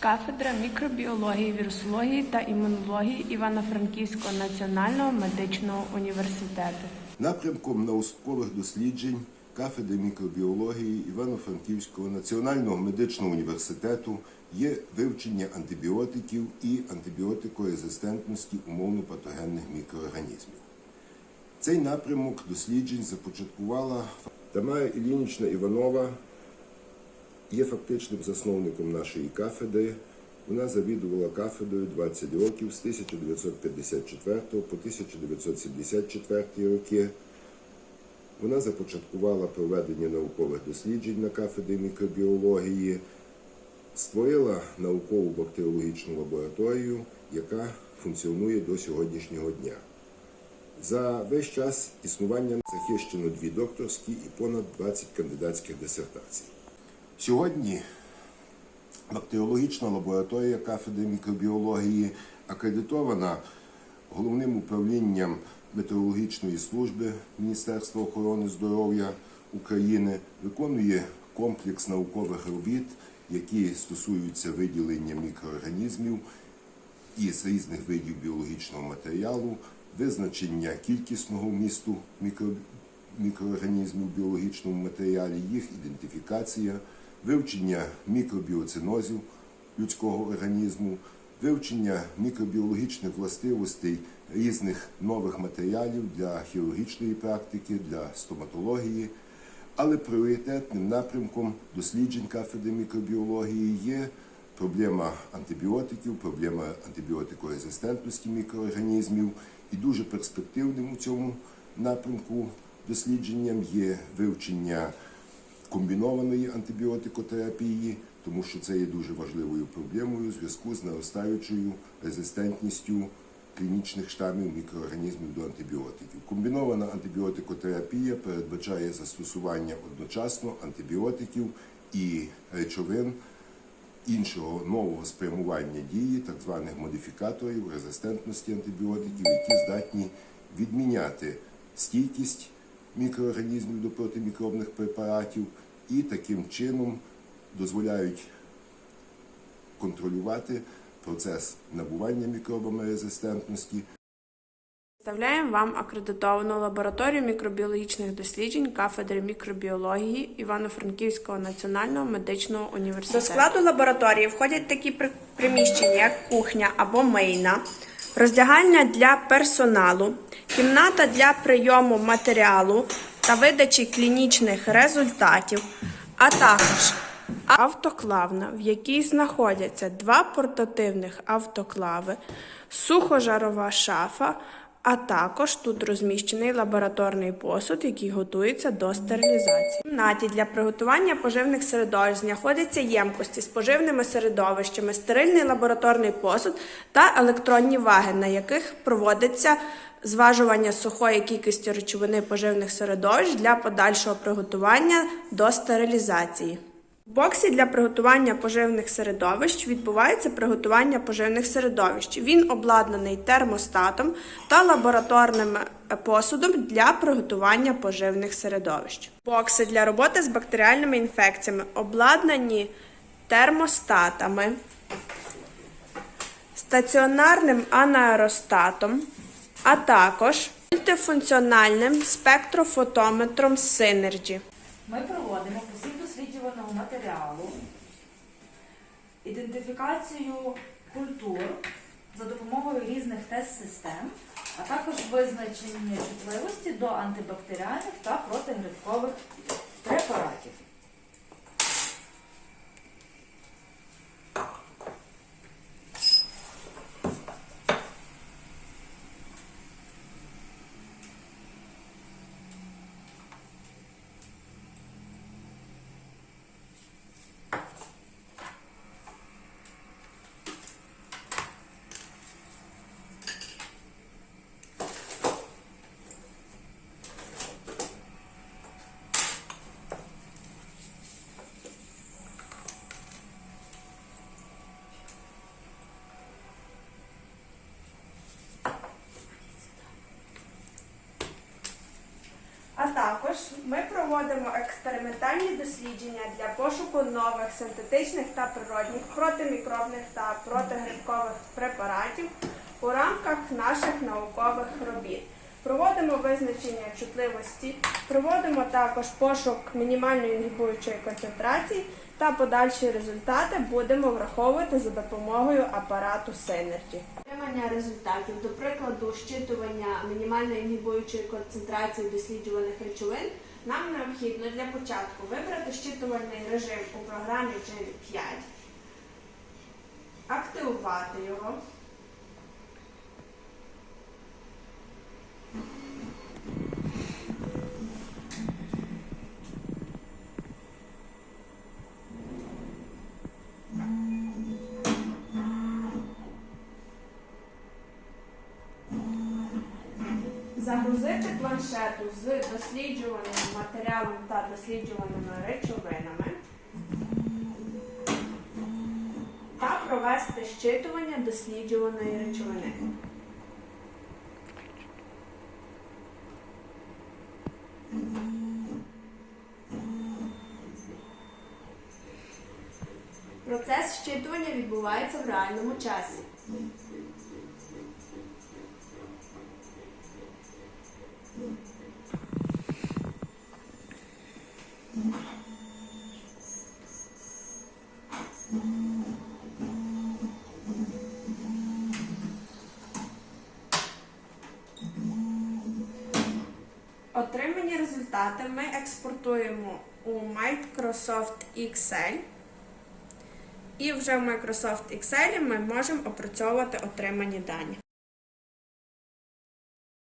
Кафедра мікробіології, вірусології та імунології Івано-Франківського національного медичного університету. Напрямком наукових досліджень кафедри мікробіології Івано-Франківського національного медичного університету є вивчення антибіотиків і антибіотикорезистентності умовно-патогенних мікроорганізмів. Цей напрямок досліджень започаткувала Тамара Іллінічна Іванова, є фактичним засновником нашої кафедри. Вона завідувала кафедрою 20 років з 1954 по 1974 роки. Вона започаткувала проведення наукових досліджень на кафедрі мікробіології, створила наукову бактеріологічну лабораторію, яка функціонує до сьогоднішнього дня. За весь час існування захищено дві докторські і понад 20 кандидатських дисертацій. Сьогодні бактеріологічна лабораторія кафедри мікробіології акредитована головним управлінням метеорологічної служби Міністерства охорони здоров'я України, виконує комплекс наукових робіт, які стосуються виділення мікроорганізмів із різних видів біологічного матеріалу, визначення кількісного вмісту мікро- мікроорганізмів в біологічному матеріалі, їх ідентифікація, вивчення мікробіоцинозів людського організму, вивчення мікробіологічних властивостей різних нових матеріалів для хірургічної практики, для стоматології. Але пріоритетним напрямком досліджень кафедри мікробіології є проблема антибіотиків, проблема антибіотикорезистентності мікроорганізмів. І дуже перспективним у цьому напрямку дослідженням є вивчення комбінованої антибіотикотерапії, тому що це є дуже важливою проблемою у зв'язку з наростаючою резистентністю клінічних штамів мікроорганізмів до антибіотиків. Комбінована антибіотикотерапія передбачає застосування одночасно антибіотиків і речовин іншого нового спрямування дії, так званих модифікаторів резистентності антибіотиків, які здатні відміняти стійкість мікроорганізмів до протимікробних препаратів і таким чином дозволяють контролювати процес набування мікробами резистентності, Представляємо вам акредитовану лабораторію мікробіологічних досліджень кафедри мікробіології Івано-Франківського національного медичного університету. До складу лабораторії входять такі приміщення, як кухня або мийна, роздягальня для персоналу, кімната для прийому матеріалу та видачі клінічних результатів, а також автоклавна, в якій знаходяться два портативних автоклави, сухожарова шафа, а також тут розміщений лабораторний посуд, який готується до стерилізації. В кімнаті для приготування поживних середовищ знаходяться ємкості з поживними середовищами, стерильний лабораторний посуд та електронні ваги, на яких проводиться зважування сухої кількості речовини поживних середовищ для подальшого приготування до стерилізації. В боксі для приготування поживних середовищ відбувається приготування поживних середовищ. Він обладнаний термостатом та лабораторним е, посудом для приготування поживних середовищ. Бокси для роботи з бактеріальними інфекціями обладнані термостатами, стаціонарним анаеростатом, а також мультифункціональним спектрофотометром Synergy. Ми проводимо посів досліджуваного матеріалу, ідентифікацію культур за допомогою різних тест-систем, а також визначення чутливості до антибактеріальних та протигрибкових препаратів. Також ми проводимо експериментальні дослідження для пошуку нових синтетичних та природних протимікробних та протигрибкових препаратів у рамках наших наукових робіт. Проводимо визначення чутливості, проводимо також пошук мінімальної інгібуючої концентрації та подальші результати будемо враховувати за допомогою апарату Synergy. Отримання результатів, до прикладу, щитування мінімальної інгібуючої концентрації досліджуваних речовин, нам необхідно для початку вибрати щитувальний режим у програмі GL5, активувати його. Загрузити планшету з досліджуваним матеріалом та досліджуваними речовинами та провести щитування досліджуваної речовини. Процес щитування відбувається в реальному часі. Отримані результати ми експортуємо у Microsoft Excel. І вже в Microsoft Excel ми можемо опрацьовувати отримані дані.